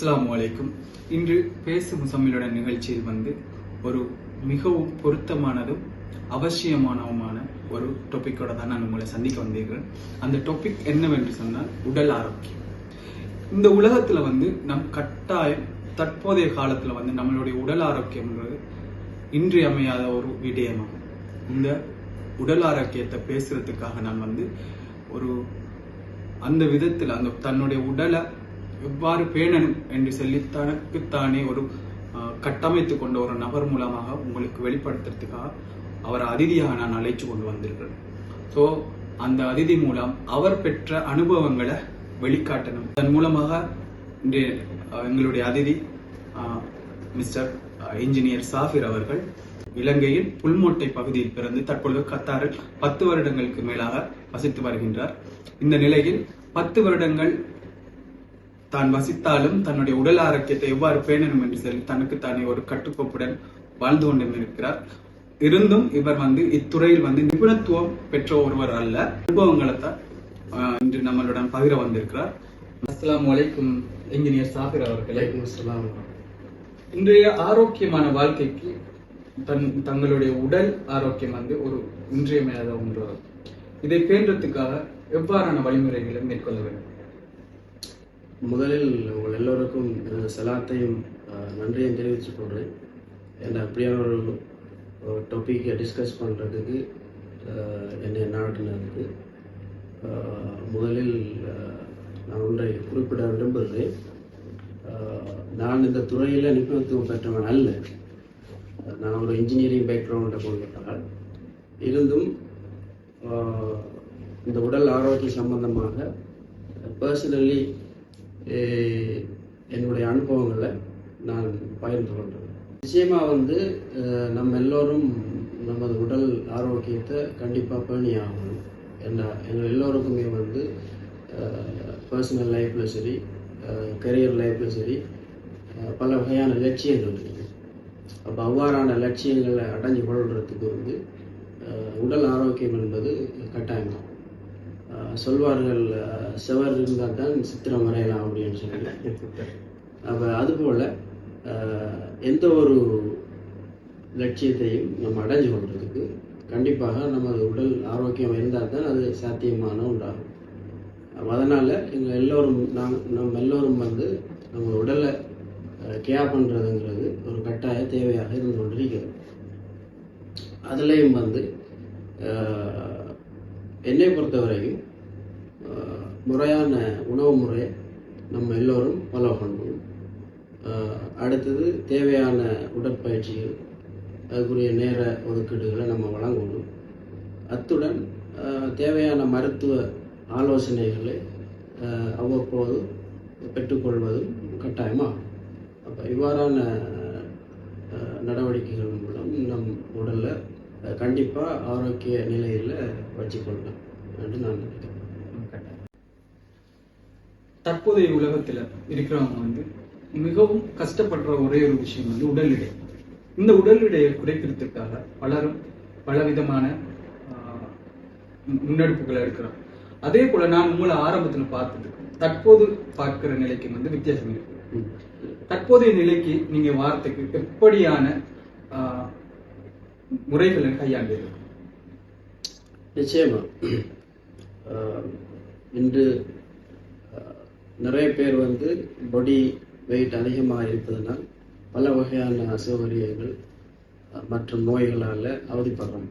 அஸ்லாம் வலைக்கும் இன்று பேசு முசம்மிலோட நிகழ்ச்சியில் வந்து ஒரு மிகவும் பொருத்தமானதும் அவசியமானவுமான ஒரு டாப்பிக்கோட தான் நான் உங்களை சந்திக்க வந்திருக்கிறேன். அந்த டாபிக் என்னவென்று சொன்னால் உடல் ஆரோக்கியம். இந்த உலகத்தில் வந்து நம் கட்டாயம் தற்போதைய காலத்தில் வந்து நம்மளுடைய உடல் ஆரோக்கியம்ன்றது இன்றியமையாத ஒரு விடயமாகும். இந்த உடல் ஆரோக்கியத்தை பேசுறதுக்காக நான் வந்து ஒரு அந்த விதத்தில் அந்த தன்னுடைய உடலை எவ்வாறு பேணணும் என்று சொல்லி தனக்குத்தானே ஒரு கட்டமைத்து கொண்ட ஒரு நபர் மூலமாக உங்களுக்கு வெளிப்படுத்துறதுக்காக அவர் அதிதியாக நான் அழைச்சு கொண்டு வந்திருக்கிறேன். ஸோ அந்த அதிதி மூலம் அவர் பெற்ற அனுபவங்களை வெளிக்காட்டணும். அதன் மூலமாக இன்று எங்களுடைய அதிதி மிஸ்டர் இன்ஜினியர் சாஃபிர் அவர்கள் இலங்கையில் புல்மோட்டை பகுதியில் பிறந்து தற்பொழுது கத்தாரில் பத்து வருடங்களுக்கு மேலாக வசித்து வருகின்றார். இந்த நிலையில் பத்து வருடங்கள் தான் வசித்தாலும் தன்னுடைய உடல் ஆரோக்கியத்தை எவ்வாறு பேணணும் என்று சொல்லி தனக்கு தானே ஒரு கட்டுக்கோப்புடன் வாழ்ந்து கொண்டும் இருக்கிறார் இருந்தும் இவர் வந்து இத்துறையில் வந்து நிபுணத்துவம் பெற்ற ஒருவர் அல்ல. அனுபவங்களை தான் இன்று நம்மளுடன் பகிர வந்திருக்கிறார். அஸ்ஸலாமு அலைக்கும் இன்ஜினியர் சாபிர் அவர்களே. வலைக்கும் இன்றைய ஆரோக்கியமான வாழ்க்கைக்கு தன் தங்களுடைய உடல் ஆரோக்கியம் வந்து ஒரு இன்றியமையாத ஒன்று. இதை பேணுறதுக்காக எவ்வாறான வழிமுறைகளை மேற்கொள்ள வேண்டும்? முதலில் உங்கள் எல்லோருக்கும் எனது செலாத்தையும் நன்றியும் தெரிவித்துக் கொள்கிறேன் ஏன்னா அப்படியான ஒரு டாப்பிக்கை டிஸ்கஸ் பண்ணுறதுக்கு என்னை நாட்டினதுக்கு முதலில் நான் ஒன்றை குறிப்பிட விரும்புகிறேன். நான் இந்த துறையில் நிபுணத்துவம் பெற்றவன் அல்ல. நான் ஒரு இன்ஜினியரிங் பேக்ரவுண்டை கொண்டுட்டால் இருந்தும் இந்த உடல் ஆரோக்கியம் சம்பந்தமாக பர்சனலி என்னுடைய அனுபவங்களை நான் பகிர்ந்து கொண்டேன் நிச்சயமாக வந்து நம்ம எல்லோரும் நமது உடல் ஆரோக்கியத்தை கண்டிப்பாக பேணி ஆகணும் என்ன எங்கள் எல்லோருக்குமே வந்து பர்சனல் லைஃப்பில் சரி கரியர் லைஃப்பில் சரி பல வகையான லட்சியங்கள் இருக்குது. அப்போ அவ்வாறான லட்சியங்களை அடைஞ்சு கொள்றதுக்கு வந்து உடல் ஆரோக்கியம் என்பது கட்டாயம்தான். சொல்வார்கள் செவர் இருந்தால் தான் சித்திரம் வரையலாம் அப்படின்னு சொல்லி அப்போ அதுபோல் எந்த ஒரு லட்சியத்தையும் நம்ம அடைஞ்சு கொள்றதுக்கு கண்டிப்பாக நமது உடல் ஆரோக்கியம் இருந்தால் தான் அது சாத்தியமான உண்டாகும் அதனால் எங்கள் எல்லோரும் நாம் நம்ம எல்லோரும் வந்து நம்ம உடலை கேர் பண்ணுறதுங்கிறது ஒரு கட்டாய தேவையாக இருந்து கொண்டிருக்கிறது. அதுலேயும் வந்து என்னை பொறுத்தவரையும் முறையான உணவு முறையை நம்ம எல்லோரும் ஃபாலோ பண்ணணும். அடுத்தது தேவையான உடற்பயிற்சிகள் அதுக்குரிய நேர ஒதுக்கீடுகளை நம்ம வழங்கணும். அத்துடன் தேவையான மருத்துவ ஆலோசனைகளை அவ்வப்போது பெற்றுக்கொள்வதும் கட்டாயமாகும். அப்போ இவ்வாறான நடவடிக்கைகள் மூலம் நம் உடலை கண்டிப்பாக ஆரோக்கிய நிலையில் வச்சுக்கொள்ளலாம் என்று நான் நினைக்கிறேன். தற்போதைய உலகத்துல இருக்கிறவங்க வந்து மிகவும் கஷ்டப்படுற ஒரே ஒரு விஷயம் வந்து உடல் எடை. இந்த உடல் எடையை குறைக்கிறதுக்காக பலரும் பலவிதமான ஆஹ், முன்னெடுப்புகளை எடுக்கிறோம். அதே போல நான் உங்களை ஆரம்பத்துல பார்த்தது தற்போது பார்க்கிற நிலைக்கு வந்து வித்தியாசம் இருக்கு. தற்போதைய நிலைக்கு நீங்க வார்த்தைக்கு எப்படியான ஆஹ், முறைகளை கையாண்டீர்கள்? நிச்சயமா. இன்று நிறைய பேர் வந்து பாடி வெயிட் அதிகமாக இருப்பதனால் பல வகையான அசௌகரியங்கள் மற்றும் நோய்களால் அவதிப்படுறாங்க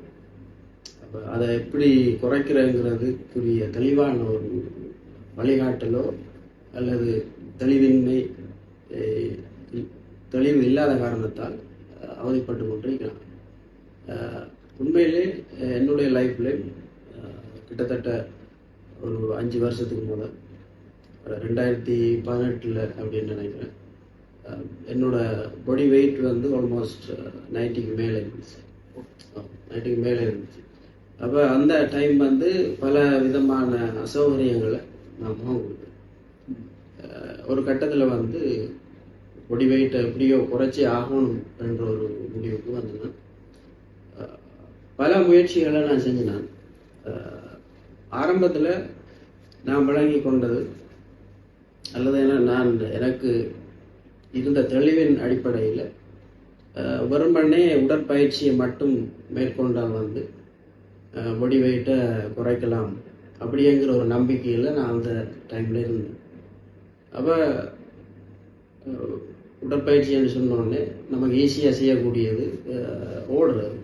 அப்போ அதை எப்படி குறைக்கிறங்கிறதுக்குரிய தெளிவான ஒரு வழிகாட்டலோ அல்லது தெளிவின்மை தெளிவு இல்லாத காரணத்தால் அவதிப்பட்டு கொண்டிருக்கலாம். உண்மையிலே என்னுடைய லைஃப்ல கிட்டத்தட்ட ஒரு அஞ்சு வருஷத்துக்கு முதல் ரெண்டாயிரத்தி பதினெட்டில் அப்படின்னு நினைக்கிறேன். என்னோட பாடி வெயிட் வந்து ஆல்மோஸ்ட் நைன்ட்டிக்கு மேலே இருந்துச்சு. நைன்ட்டிக்கு மேலே இருந்துச்சு. அப்போ அந்த டைம் வந்து பல விதமான அசௌகரியங்களை நான் முகம் கொடுத்தேன். ஒரு கட்டத்தில் வந்து பொடி வெயிட்டை எப்படியோ குறைச்சி ஆகணும் என்ற ஒரு முடிவுக்கு வந்தேன் பல முயற்சிகளை நான் செஞ்சேன் ஆரம்பத்தில் நான் வழங்கி கொண்டது அல்லது என்ன நான் எனக்கு இருந்த தெளிவின் அடிப்படையில் வெறுமனே உடற்பயிற்சியை மட்டும் மேற்கொண்டால் வந்து பாடி வெயிட்டை குறைக்கலாம் அப்படிங்கிற ஒரு நம்பிக்கையில் நான் அந்த டைமில் இருந்தேன். அப்போ உடற்பயிற்சின்னு சொன்னோடனே நமக்கு ஈஸியாக செய்யக்கூடியது ஓடுறது.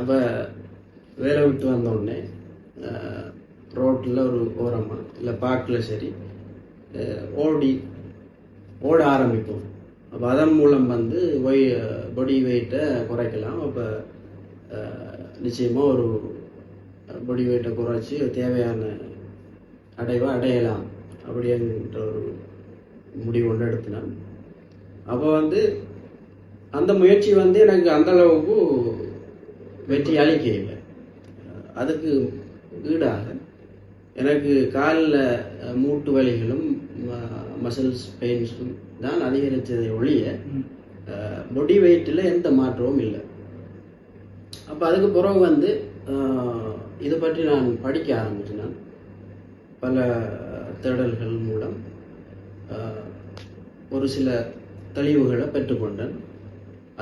அப்போ வேலை விட்டு வந்தோடனே ரோட்டில் ஒரு ஓரமாக இல்லை பார்க்கில் சரி ஓடி ஓட ஆரம்பிப்போம். அப்போ அதன் மூலம் வந்து ஒய் பொடி வெயிட்டை குறைக்கலாம். அப்போ நிச்சயமாக ஒரு பொடி வெயிட்டை குறைச்சி தேவையான அடைவை அடையலாம். அப்படின்ற ஒரு முடிவு ஒன்று எடுத்தினான் அப்போ வந்து அந்த முயற்சி வந்து எனக்கு அந்த அளவுக்கு வெற்றி அளிக்கவில்லை. அதுக்கு ஈடாக எனக்கு காலில் மூட்டு வலிகளும் மசில்ஸ் பெயின்ஸும் தான் அதிகரித்ததை ஒழிய. பொடி வெயிட்டில் எந்த மாற்றமும் இல்லை. அப்போ அதுக்கு பிறகு வந்து இதை பற்றி நான் படிக்க ஆரம்பிச்சேன். நான் பல தேடல்கள் மூலம் ஒரு சில தெளிவுகளை பெற்றுக்கொண்டேன்.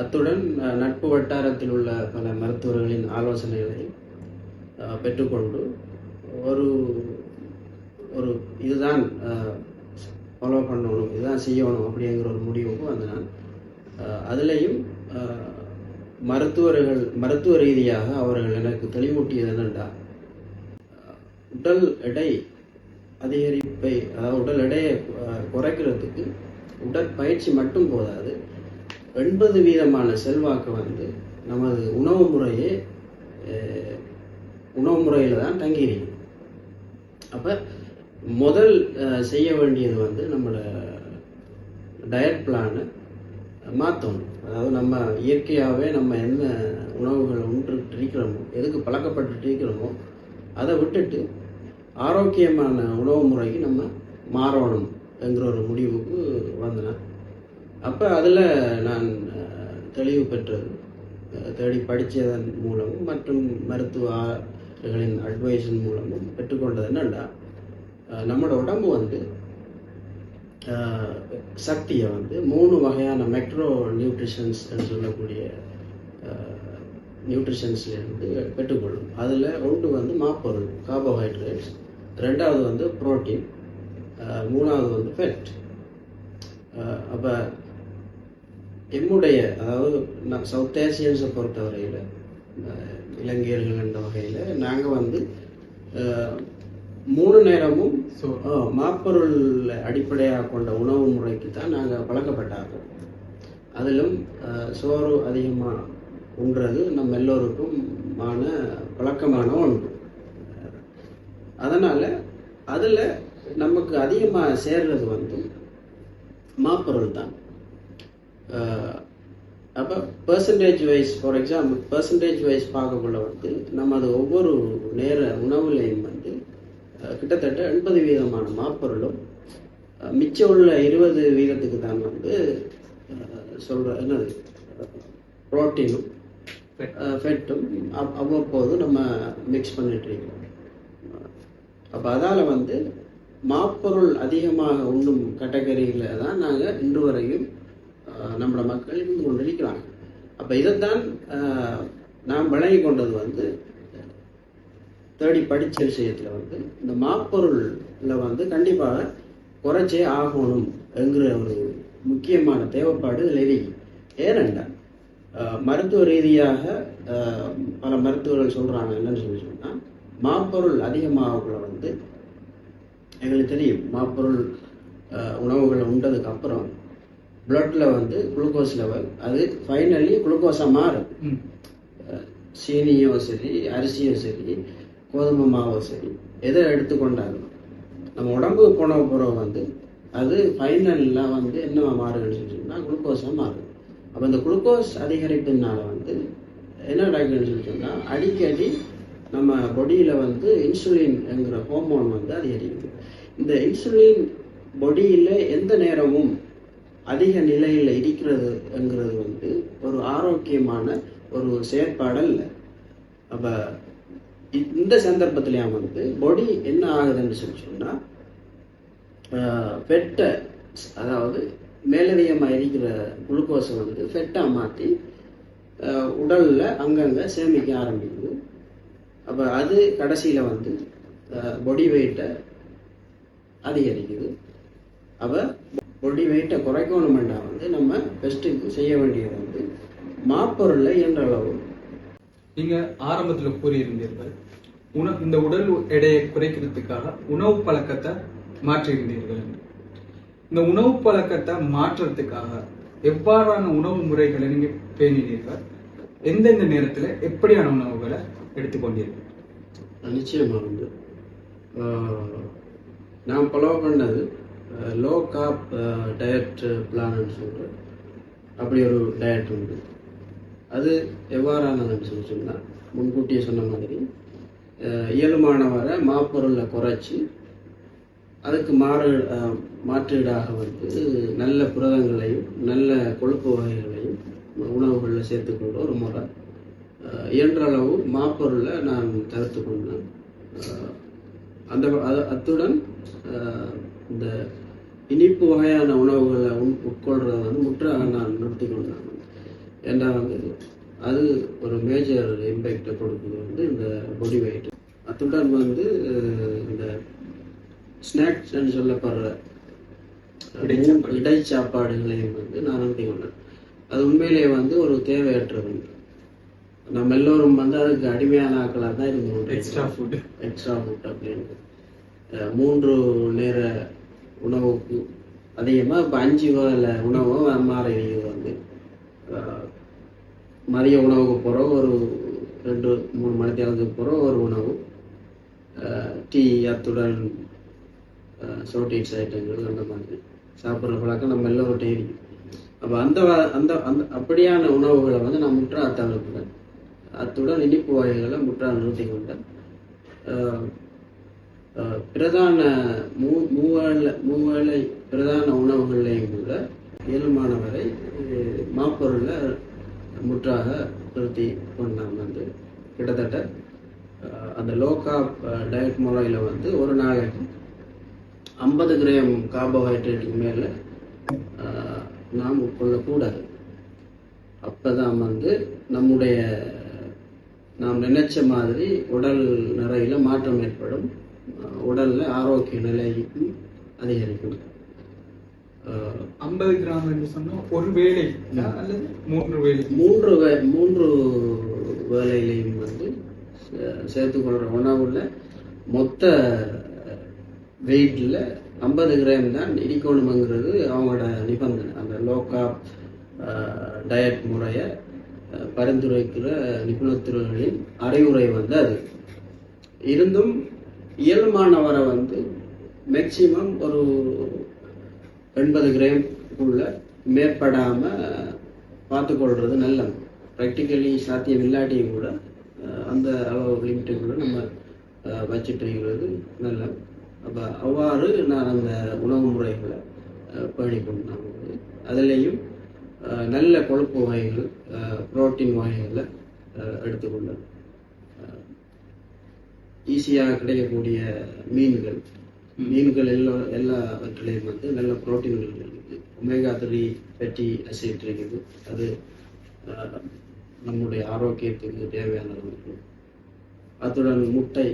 அத்துடன் நட்பு வட்டாரத்தில் உள்ள பல மருத்துவர்களின் ஆலோசனைகளை பெற்றுக்கொண்டு ஒரு ஒரு இதுதான் ஃபாலோ பண்ணணும் இதுதான் செய்யணும் அப்படிங்கிற ஒரு முடிவுக்கும் வந்து நான் அதுலேயும் மருத்துவர்கள் மருத்துவ ரீதியாக அவர்கள் எனக்கு தெளிவூட்டியது என்னென்றா உடல் எடை அதிகரிப்பை அதாவது உடல் எடையை குறைக்கிறதுக்கு உடற்பயிற்சி மட்டும் போதாது எண்பது வீதமான செல்வாக்கு வந்து நமது உணவு முறையே உணவு முறையில் தான் தங்கியிருக்கு அப்போ முதல் செய்ய வேண்டியது வந்து நம்மளோட டயட் பிளானை மாற்றணும் அதாவது நம்ம இயற்கையாகவே நம்ம என்ன உணவுகளை உண்டுட்டு இருக்கிறோமோ எதுக்கு பழக்கப்பட்டு இருக்கிறோமோ அதை விட்டுட்டு ஆரோக்கியமான உணவு முறைக்கு நம்ம மாறணும் என்கிற ஒரு முடிவுக்கு வந்தேன். அப்போ அதில் நான் தெளிவு பெற்றது தேடி படித்ததன் மூலமும் மற்றும் மருத்துவர்களின் அட்வைஸின் மூலமும் பெற்றுக்கொண்டது என்னென்னா நம்மளோட உடம்பு வந்து சக்தியை வந்து மூணு வகையான மெக்ரோ நியூட்ரிஷன்ஸ் சொல்லக்கூடிய நியூட்ரிஷன்ஸ்லேருந்து பெற்றுக்கொள்ளும். அதில் ஒன்று வந்து மாப்பொருள் கார்போஹைட்ரேட்ஸ் ரெண்டாவது வந்து புரோட்டீன் மூணாவது வந்து ஃபெட் அப்போ எம்முடைய அதாவது நான் சவுத் ஏசியன்ஸை பொறுத்தவரையில் இலங்கையர்கள் என்ற வகையில் நாங்கள் வந்து மூணு நேரமும் மாப்பொருள் அடிப்படையாக கொண்ட உணவு முறைக்கு தான் நாங்கள் பழக்கப்பட்டார்கள் அதிலும் சோறு அதிகமாக உண்றது நம்ம எல்லோருக்கும் மான பழக்கமான ஒன்று. அதனால் அதில் நமக்கு அதிகமாக சேர்றது வந்து மாப்பொருள் தான். அப்போ percentage wise for example percentage wise பார்க்கக்குள்ள வந்து நமது ஒவ்வொரு நேர உணவுலையும் வந்து கிட்டத்தட்ட எண்பது வீதமான மாப்பொருளும் மிச்சம் உள்ள இருபது வீதத்துக்கு தான் வந்து அஹ், சொல்ற என்னது புரோட்டீனும் ஃபெட்டும் அவ்வப்போது நம்ம மிக்ஸ் பண்ணிட்டு இருக்கோம் அப்போ அதால் வந்து மாப்பொருள் அதிகமாக உண்ணும் கேட்டகரியில் தான் நாங்கள் இன்று வரையும் அஹ், நம்மளோட மக்கள் இருந்து கொண்டிருக்கிறாங்க. அப்போ இதைத்தான் நாம் விளங்கி கொண்டது வந்து தேடி படித்த விஷயத்தில் வந்து இந்த மாப்பொருளில் வந்து கண்டிப்பாக குறைச்சே ஆகணும் என்கிற ஒரு முக்கியமான தேவைப்பாடு இதில் ஏனென்றால் மருத்துவ ரீதியாக பல மருத்துவர்கள் சொல்கிறாங்க என்னன்னு சொல்லி சொன்னால் மாப்பொருள் அதிகமாகக்குள்ள வந்து எங்களுக்கு தெரியும் மாப்பொருள் உணவுகளை உண்டதுக்கு அப்புறம் பிளட்ல வந்து குளுக்கோஸ் லெவல் அது ஃபைனலி குளுக்கோஸாக மாறும் ம். அஹ், சீனியோ சரி அரிசியோ சரி கோதுமை மாவோ சரி. எதை எடுத்துக்கொண்டாலும். நம்ம உடம்புக்கு போன பிறகு வந்து அது ஃபைனலில் வந்து என்ன மாறுதுன்னு சொல்லி குளுக்கோஸாக மாறுது அப்போ இந்த குளுக்கோஸ் அதிகரிப்பினால வந்து என்ன நடக்குதுன்னு சொல்லிட்டோம்னா அடிக்கடி நம்ம பொடியில் வந்து இன்சுலின்ங்கிற ஹோமோன் வந்து அதிகரிக்குது. இந்த இன்சுலின் பொடியில் எந்த நேரமும் அதிக நிலையில் இருக்கிறதுங்கிறது வந்து ஒரு ஆரோக்கியமான ஒரு செயற்பாடல்ல. அப்போ இந்த சந்தர்ப்பத்திலையும் வந்து பொடி என்ன ஆகுதுன்னு சொல்லி சொன்னால் அதாவது மேலதிகமாக இருக்கிற குளுக்கோஸை வந்து ஃபெட்டாக மாற்றி உடலில் அங்கங்கே சேமிக்க ஆரம்பிக்குது. அப்போ அது கடைசியில் வந்து பொடி வெயிட்டை அதிகரிக்குது. அப்போ பொடி வெயிட்டை குறைக்கணுமெண்டா வந்து நம்ம பெஸ்ட்டுக்கு செய்ய வேண்டியது வந்து மாப்பொருளை என்ற அளவு நீங்க ஆரம்பத்துல கூறியிருந்தீர்கள் உண இந்த உடல் எடையை குறைக்கிறதுக்காக உணவு பழக்கத்தை மாற்றியிருந்தீர்கள். இந்த உணவு பழக்கத்தை மாற்றுறதுக்காக எவ்வாறான உணவு முறைகளை நீங்க பேணினீர்கள் எந்தெந்த நேரத்துல எப்படியான உணவுகளை எடுத்துக்கொண்டீர்கள்? நிச்சயமாக வந்து நான் ஃபாலோ பண்ணது லோ காப் டயட் பிளான்னு சொல்கிறேன் அப்படி ஒரு டயட் உண்டு. அது எவ்வாறானதுன்னு சொல்லி சொன்னால் முன்கூட்டியே சொன்ன மாதிரி இயலுமானவரை மாப்பொருளை குறைச்சி அதுக்கு மாறு மாற்றீடாக வந்து நல்ல புரதங்களையும் நல்ல கொழுப்பு வகைகளையும் உணவுகளில் சேர்த்துக்கொண்டு ஒரு முறை இயன்ற அளவு மாப்பொருளை நான் தவிர்த்து கொண்டேன். அந்த அது- அத்துடன் இந்த இனிப்பு வகையான உணவுகளை உட்கொள்றதை வந்து முற்றாக நான் நிறுத்தி கொண்டேன். ஏன்னா வந்து அது ஒரு மேஜர் இம்பேக்டை கொடுக்குது வந்து இந்த பொடி வெயிட் அத்துடன் வந்து இந்த ஸ்நாக்ஸ் சொல்லப்படுற இடைச்சாப்பாடு. இடைச்சாப்பாடுகளையும் வந்து நான் நிறுத்தி கொண்டேன். அது உண்மையிலேயே வந்து ஒரு தேவையற்றது நம்ம எல்லோரும் வந்து அதுக்கு அடிமையான ஆக்களாக தான் இருந்து கொண்டிருக்கிறோம். எக்ஸ்ட்ரா ஃபுட் எக்ஸ்ட்ரா ஃபுட் அப்படின்னு மூன்று நேர உணவுக்கு அதிகமாக இப்போ அஞ்சு வேலை உணவும் மாறி வந்து. மதிய உணவுக்கு போகிறோம் ஒரு ரெண்டு மூணு மணி நேரத்துக்கு போகிறோம் ஒரு உணவு. டீ அத்துடன் சோட்டீட்ஸ் ஐட்டங்கள் அந்த மாதிரி. சாப்பிட்ற பழக்கம் நம்ம எல்லோருட்டையும் இருக்கும் அப்போ அந்த வ- அந்த அந்த அப்படியான உணவுகளை வந்து நான் முற்றா தவிர்க்கிறேன் அத்துடன் இனிப்பு வகைகளை முற்றா நிறுத்தி கொண்டேன் பிரதான மூ மூவேளை மூவேளை பிரதான உணவுகளையும் கூட இயல்பான வரை மாப்பொருளை முற்றாக நிறுத்தி கொண்டான் வந்து. கிட்டத்தட்ட அந்த லோகா டயட் முறையில் வந்து ஒரு நாளைக்கு ஐம்பது கிராம் கார்போஹைட்ரேட்டுக்கு மேலே நாம் உட்கொள்ளக்கூடாது. அப்பதான் வந்து நம்முடைய நாம் நினைச்ச மாதிரி உடல் நிறையில் மாற்றம் ஏற்படும். உடலில் ஆரோக்கிய நிலைக்கும் அதிகரிக்கும். ஐம்பது கிராம் என்று சொன்னா ஒரு வேலை அல்லது மூன்று வேலை. மூன்று வே- மூன்று வேலையிலையும் வந்து சே- சேர்த்துக்கொள்ற உணவுல மொத்த வெயிட்ல ஐம்பது கிராம் தான் இடிக்கணுங்கிறது அவங்களோட நிபந்தனை. அந்த லோ காப் டயட் முறையை பரிந்துரைக்கிற நிபுணத்துறைகளின் அறிவுரை வந்து அது. இருந்தும் இயல்பானவரை வந்து மேக்சிமம் ஒரு எண்பது கிராம்குள்ள மேற்படாம பார்த்துக்கொள்றது நல்லது. ப்ராக்டிக்கலி சாத்தியம் இல்லாட்டியும் கூட அந்த அளவு லிமிட்டுக்குள்ள நம்ம வச்சுட்டு இருக்கிறது நல்லது. அப்போ அவ்வாறு நான் அந்த உணவு முறைகளை அஹ், பேணிக்கொண்டேன் அதுலேயும் நல்ல கொழுப்பு வகைகள் புரோட்டீன் வகைகளை எடுத்துக்கொண்டேன் ஈஸியாக கிடைக்கக்கூடிய மீன்கள் மீன்கள் எல்லா எல்லாவற்றிலையும் வந்து நல்ல புரோட்டீன்கள் இருக்குது. ஒமேகா த்ரீ ஃபேட்டி அசிட் இருக்குது. அது நம்முடைய ஆரோக்கியத்துக்கு தேவையானது இருக்கு அத்துடன் முட்டை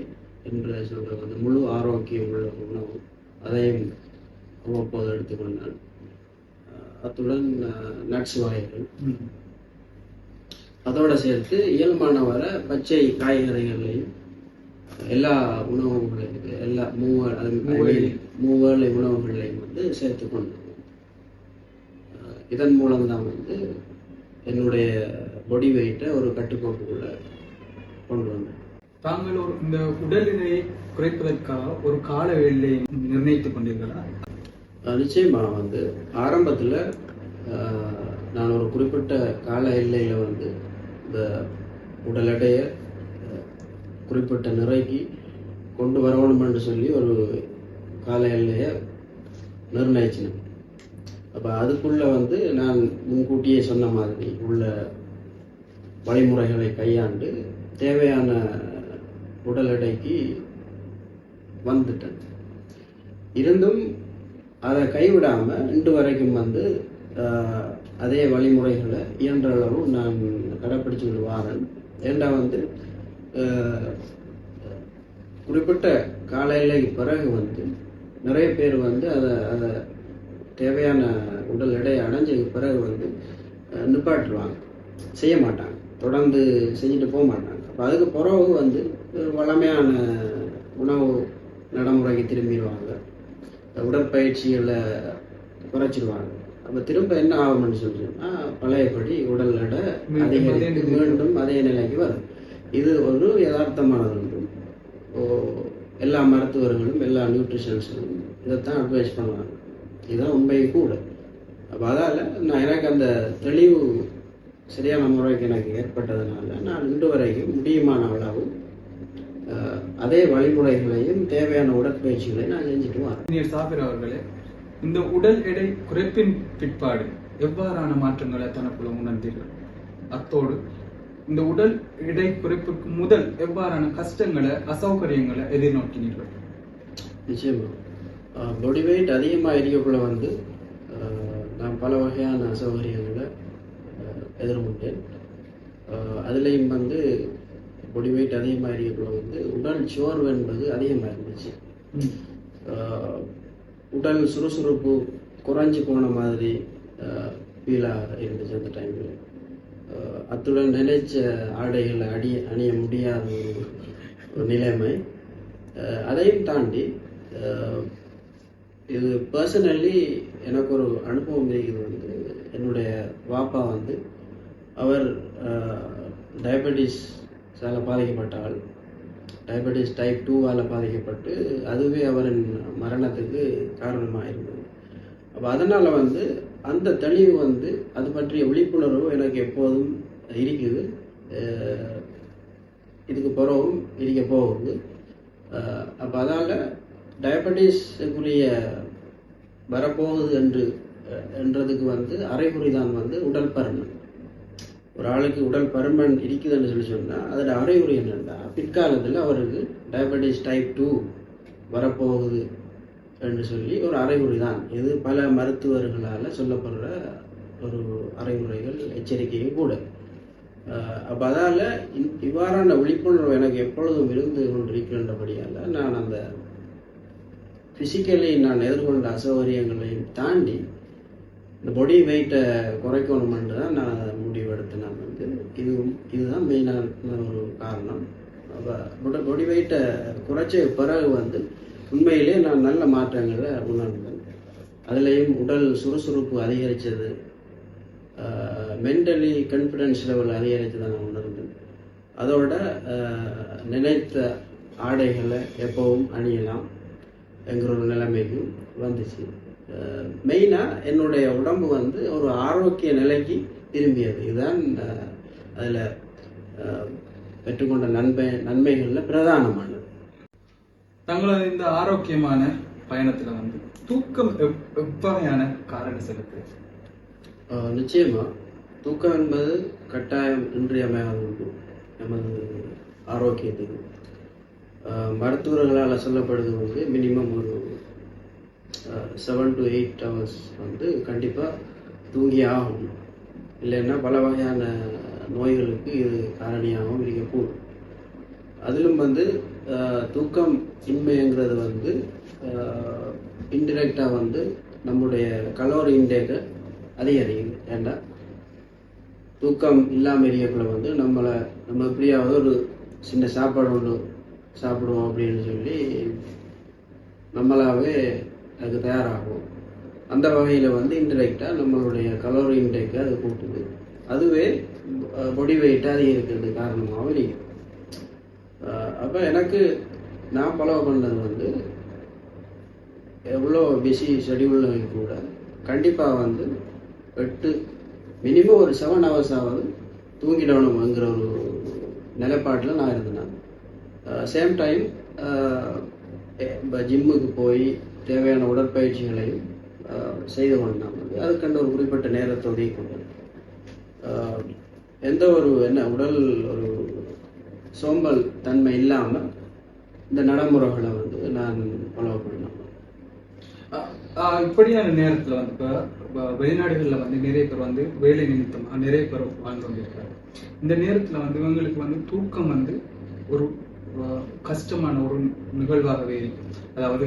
என்று வந்து முழு ஆரோக்கியம் உள்ள உணவு. அதையும் அவ்வப்போது எடுத்துக்கொண்டான் அஹ், அத்துடன் நட்ஸ் வகைகள். ம். அதோட சேர்த்து இயல்பான வர பச்சை காய்கறிகளையும் எல்லா உணவுகளையும் எல்லா மூவ அது மூவேளை. மூவேளை உணவுகளையும் வந்து சேர்த்து கொண்டு இதன் மூலம்தான் வந்து என்னுடைய பொடி வெயிட்டை ஒரு கட்டுக்கோட்டுக்குள்ள கொண்டு வந்தேன். தாங்கள் ஒரு இந்த உடல் எடையை குறைப்பதற்காக ஒரு கால வேலையை நிர்ணயித்துக் கொண்டீர்களா? அஹ் நிச்சயமா வந்து ஆரம்பத்தில் நான் ஒரு குறிப்பிட்ட கால எல்லையில் வந்து இந்த உடல் எடையை குறிப்பிட்ட நிறைக்கு கொண்டு வரணும்னு சொல்லி ஒரு கால எல்லையை நிர்ணயிச்சினேன். அப்போ அதுக்குள்ள வந்து நான் முன்கூட்டியே சொன்ன மாதிரி உள்ள வழிமுறைகளை கையாண்டு தேவையான உடல் எடைக்கு வந்துட்டேன். இருந்தும் அதை கைவிடாமல் இன்று வரைக்கும் வந்து அதே வழிமுறைகளை இயன்ற அளவு நான் கடைப்பிடிச்சுக்கிட்டு வாரேன் ஏண்டா வந்து குறிப்பிட்ட கால எல்லைக்கு பிறகு வந்து நிறைய பேர் வந்து அதை அதை தேவையான உடல் எடை அடைஞ்சதுக்கு பிறகு வந்து நிப்பாட்டுருவாங்க செய்ய மாட்டாங்க. தொடர்ந்து செஞ்சுட்டு போக மாட்டாங்க. அப்போ அதுக்கு பிறகு வந்து வளமையான உணவு நடைமுறைக்கு திரும்பிடுவாங்க. உடற்பயிற்சிகளை குறைச்சிடுவாங்க. அப்போ திரும்ப என்ன ஆகும்னு சொல்லிச்சுன்னா பழையபடி உடல் எடை அதிகரித்து மீண்டும் அதே நிலைக்கு வரும். இது ஒரு யதார்த்தமானது ஒன்றும் ஓ, எல்லா மருத்துவர்களும் எல்லா நியூட்ரிஷன்ஸும் இதைத்தான் அட்வைஸ் பண்ணுவாங்க. இதுதான் உண்மையை கூட. அப்போ அதால் நான் எனக்கு அந்த தெளிவு சரியான முறைக்கு எனக்கு ஏற்பட்டதுனால நான் இன்று வரைக்கும் முடியுமான அளவு அதே வழிமுறைகளையும் தேவையான உடற்பயிற்சிகளையும் நான் செஞ்சுட்டு வரேன் சாபிர் அவர்களே இந்த உடல் எடை குறைப்பின் பிற்பாடு எவ்வாறான மாற்றங்களை தனக்குள்ள உணர்ந்தீர்கள்? அத்தோடு இந்த உடல் எடை குறைப்புக்கு முதல் எவ்வாறான கஷ்டங்களை அசௌகரியங்களை எதிர்நோக்கினீர்கள் நிச்சயமா. பாடி வெயிட் அதிகமாக இருக்கக்குள்ள வந்து நான் பல வகையான அசௌகரியங்களை எதிர்கொண்டேன். அதுலேயும் வந்து பாடி வெயிட் அதிகமாக இருக்கக்குள்ள வந்து உடல் சோர்வு என்பது அதிகமாக இருந்துச்சு. உடல் சுறுசுறுப்பு குறைஞ்சி போன மாதிரி ஃபீலாக இருந்துச்சு அந்த டைமில் அத்துடன் நினைச்ச ஆடைகளை அடி அணிய முடியாத ஒரு நிலைமை. அதையும் தாண்டி இது பர்சனலி எனக்கு ஒரு அனுபவம் இருக்குது வந்து என்னுடைய வாப்பா வந்து அவர் டயபெட்டிஸால் பாதிக்கப்பட்ட ஆள் டயபெட்டிஸ் டைப் டூவால் பாதிக்கப்பட்டு அதுவே அவரின் மரணத்துக்கு காரணமாக இருந்தது அப்போ அதனால் வந்து அந்த தெளிவு வந்து அது பற்றிய விழிப்புணர்வு எனக்கு எப்போதும் இருக்குது. இதுக்கு பிறகும் இருக்க போகுது. அப்போ அதால் டயபெட்டிஸுக்குரிய வரப்போகுது என்று என்றதுக்கு வந்து அரைகுறி தான் வந்து உடல் பருமன். ஒரு ஆளுக்கு உடல் பருமன் இருக்குதுன்னு சொல்லி சொன்னால் அதோட அரைகுறி என்னென்னா பிற்காலத்தில் அவருக்கு டயபெட்டிஸ் டைப் டூ வரப்போகுது. என்று சொல்லி ஒரு அறைகுறி தான் இது பல மருத்துவர்களால் சொல்லப்படுற ஒரு அறைகுறைகள் எச்சரிக்கையும் கூட. அப்போ அதால் இவ்வாறான விழிப்புணர்வு எனக்கு எப்பொழுதும் இருந்து கொண்டிருக்கின்றபடியால் நான் அந்த ஃபிசிக்கலி நான் எதிர்கொண்ட அசௌகரியங்களையும் தாண்டி இந்த பொடி வெயிட்டை குறைக்கணுமென்று தான் நான் அதை எடுத்தேன் நான் வந்து. இது இதுதான் மெயினான ஒரு காரணம். அப்போ பொடி வெயிட்டை குறைச்ச பிறகு வந்து உண்மையிலே நான் நல்ல மாற்றங்களை உணர்ந்தேன் அதுலேயும் உடல் சுறுசுறுப்பு அதிகரித்தது மென்டலி கான்ஃபிடென்ஸ் லெவல் அதிகரித்ததை நான் உணர்ந்தேன். அதோட நினைத்த ஆடைகளை எப்பவும் அணியலாம் என்கிற ஒரு நிலைமைக்கும் வந்துச்சு. மெயினாக என்னுடைய உடம்பு வந்து ஒரு ஆரோக்கிய நிலைக்கு திரும்பியது. இதுதான் அதில் பெற்றுக்கொண்ட நன்மை நன்மைகளில் பிரதானமான தங்களது இந்த ஆரோக்கியமான பயணத்துல வந்து தூக்கம் எவ்வகையான காரண செலுத்து? நிச்சயமா. தூக்கம் என்பது கட்டாயம் இன்றியமையாத ஒன்று நமது ஆரோக்கியத்துக்கு மருத்துவர்களால் சொல்லப்படுது வந்து மினிமம் ஒரு செவன் டு எயிட் ஹவர்ஸ் வந்து கண்டிப்பாக தூங்கி ஆகணும். இல்லைன்னா பல வகையான நோய்களுக்கு இது காரணியாகவும் இருக்கக்கூடும். அதிலும் வந்து தூக்கம் இன்மைங்கிறது வந்து இன்டிரெக்டாக வந்து நம்முடைய கலோரி இன்டேக்கை அதிகரிக்குது ஏண்டா? தூக்கம் இல்லாமல் இருக்கக்குள்ள வந்து நம்மளை நம்ம எப்படியாவது ஒரு சின்ன சாப்பாடு ஒன்று சாப்பிடுவோம் அப்படின்னு சொல்லி நம்மளாவே அதுக்கு தயாராகும். அந்த வகையில் வந்து இன்டெரக்டாக நம்மளுடைய கலோரி இன்டேக்கை அது கூட்டுது. அதுவே பொடி வெயிட்டாக அதிகரிக்கிறது காரணமாகவும் இருக்குது. அப்போ எனக்கு நான் ஃபாலோ பண்ணது வந்து எவ்வளோ பிஸி ஷெடியூல்லையும் கூட கண்டிப்பாக வந்து எட்டு மினிமம் ஒரு செவன் ஹவர்ஸ் ஆகுது தூங்கிடணுங்கிற ஒரு நிலைப்பாட்டில் நான் இருந்தேன். சேம் டைம் இப்போ ஜிம்முக்கு போய் தேவையான உடற்பயிற்சிகளையும் செய்து கொண்டான் வந்து கண்ட ஒரு குறிப்பிட்ட நேரத்தை ஒதுக்கி கொண்டேன் எந்த ஒரு என்ன உடல் ஒரு சோம்பல் தன்மை இல்லாமல் இந்த நடைமுறைகளை வந்து நான் ஃபாலோ பண்ணணும். ஆஹ் இப்படியான நேரத்துல வந்து இப்ப வெளிநாடுகளில் வெளிநாடுகள்ல வந்து நிறைய பேர் வந்து வேலை நிமித்தம் நிறைய பேர் வாழ்ந்து கொண்டிருக்காங்க. இந்த நேரத்துல வந்து இவங்களுக்கு வந்து தூக்கம் வந்து ஒரு கஷ்டமான ஒரு நிகழ்வாகவே அதாவது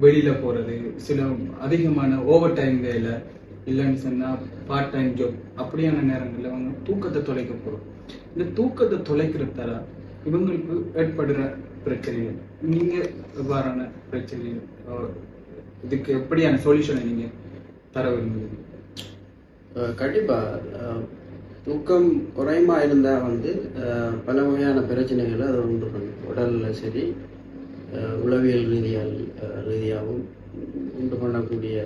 வெளியில போறது சில அதிகமான ஓவர் டைம் வேலை இல்லைன்னு சொன்னா பார்ட் டைம் ஜாப் அப்படியான நேரங்களில் அவங்க தூக்கத்தை தொலைக்க போறோம். இந்த தூக்கத்தை தொலைக்கிறதால இவங்களுக்கு ஏற்படுற பிரச்சனைகள். நீங்க எவ்வாறான பிரச்சனைகள் இதுக்கு எப்படியான சொல்யூஷனை நீங்க தர விரும்புகிறீங்க கண்டிப்பா. தூக்கம் குறைமா இருந்தா வந்து பல வகையான பிரச்சனைகளை அது உண்டு பண்ணும். உடல்ல சரி உளவியல் ரீதியால் ரீதியாகவும் உண்டு பண்ணக்கூடிய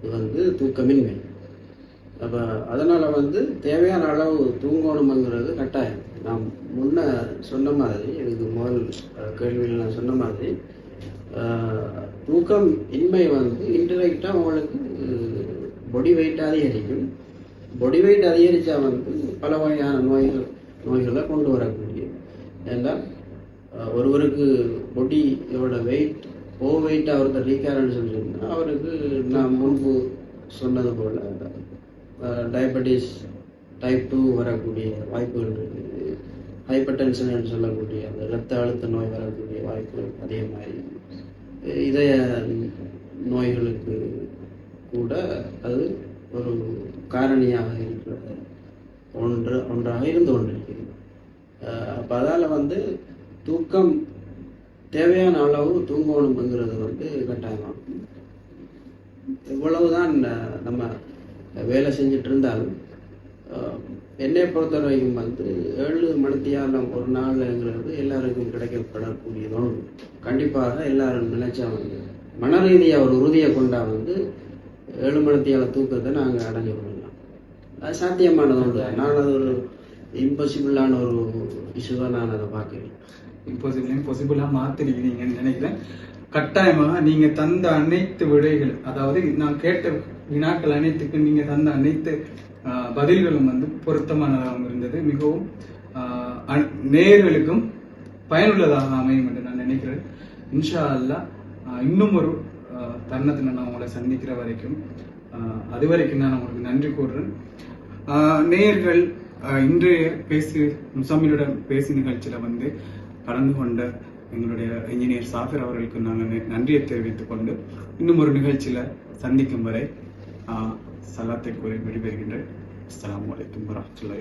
இது வந்து தூக்கமின்மை. அப்போ அதனால் வந்து தேவையான அளவு தூங்கணுமங்கிறது கட்டாயம். நான் முன்ன சொன்ன மாதிரி எனக்கு முதல் கேள்வியில் நான் சொன்ன மாதிரி தூக்கம் இன்மை வந்து இன்டெரக்டாக உங்களுக்கு பொடி வெயிட் அதிகரிக்கும். பொடி வெயிட் அதிகரிச்சா வந்து பல வகையான நோய்கள் நோய்களை கொண்டு வரக்கூடியது ஏன்னா ஒருவருக்கு பொடியோட வெயிட் ஓ வெயிட்டாக ஒருத்தர் ரீக்காரன்னு சொல்லி அவருக்கு நான் முன்பு சொன்னது போல டயபெட்டிஸ் டைப் டூ வரக்கூடிய வாய்ப்புகள் இருக்குது. ஹைப்பர் டென்ஷன் சொல்லக்கூடிய அந்த இரத்த அழுத்த நோய் வரக்கூடிய வாய்ப்புகள் அதே மாதிரி. இதய நோய்களுக்கு கூட அது ஒரு காரணியாக இருக்கிற ஒன்று ஒன்றாக இருந்து கொண்டிருக்கிறது. அப்போ அதால் வந்து தூக்கம் தேவையான அளவு தூங்கணுங்கிறது வந்து கட்டாயமாகும். இவ்வளவுதான் நம்ம வேலை செஞ்சுட்டு இருந்தாலும் என்னை பொறுத்த வரைக்கும் வந்து ஏழு மணித்தியாலம் ஒரு நாள்ங்கிறது எல்லாருக்கும் கிடைக்கப்படக்கூடியது ஒன்று கண்டிப்பாக எல்லாரும் நினைச்சா வந்து மன ரீதியாக ஒரு உறுதியை கொண்டா வந்து ஏழு மணித்தியால தூக்கத்தை நாங்கள் அடைஞ்சு கொள்ளலாம் அது சாத்தியமானது ஒன்று நான் அது ஒரு இம்பாசிபிளான ஒரு இஷ்யூவாக நான் அதை பார்க்கிறேன். இம்பாசிபிள் பாசிபிளா மாத்திருக்கீங்கன்னு நினைக்கிறேன். கட்டாயமாக நீங்க தந்த அனைத்து விடைகள் அதாவது நான் கேட்ட வினாக்கள் அனைத்துக்கு நீங்க தந்த அனைத்து பதில்களும் வந்து பொருத்தமானதாகவும் இருந்தது. மிகவும் ஆஹ், நேயர்களுக்கும் பயனுள்ளதாக அமையும் என்று நான் நினைக்கிறேன். இன்ஷா அல்லாஹ் இன்னும் ஒரு தருணத்தில் நான் உங்களை சந்திக்கிற வரைக்கும் ஆஹ், அது வரைக்கும் நான் உங்களுக்கு நன்றி கூறுறேன். ஆஹ், நேயர்கள் இன்றைய பேசி முசாமியுடன் பேசி நிகழ்ச்சியில வந்து கலந்து கொண்ட எங்களுடைய இன்ஜினியர் சாஃபிர் அவர்களுக்கு நாங்கள் நன்றியை தெரிவித்துக் கொண்டு இன்னும் ஒரு நிகழ்ச்சியில சந்திக்கும் வரை সালাতে করে বেড়ি বেড়ি আসসালামু আলাইকুম রহমতুল্লাহ